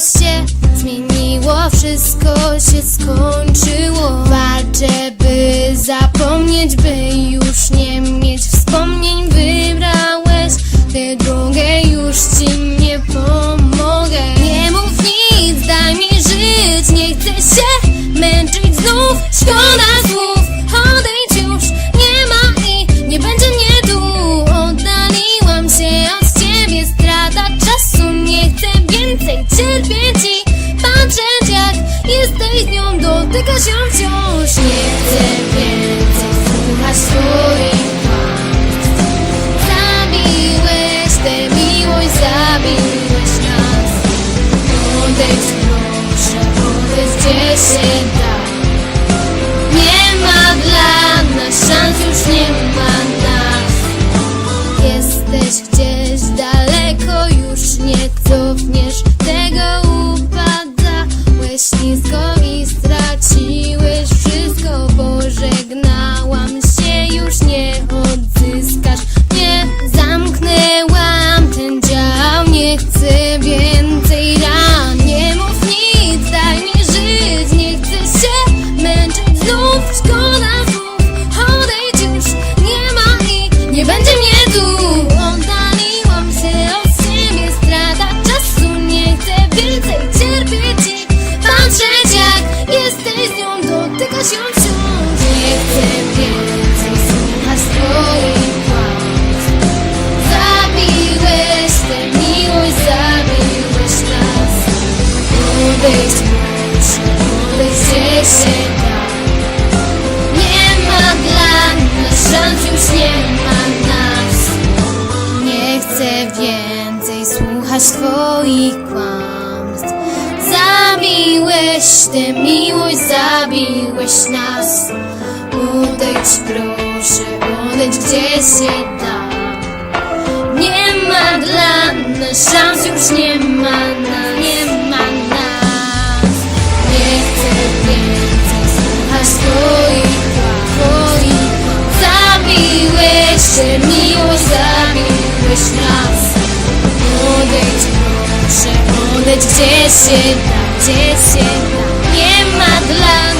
się zmieniło, wszystko się skończyło. Walczę, by zapomnieć, by już nie. być szkoły dziesięta Nie ma dla mnie szans, już nie ma nas Nie chcę więcej słuchać twoich kłamstw Zabiłeś tę miłość, zabiłeś nas Odejdź proszę, odejdź gdzie się da Nie ma dla mnie szans, już nie ma nas widać gdzie się się. Nie ma dla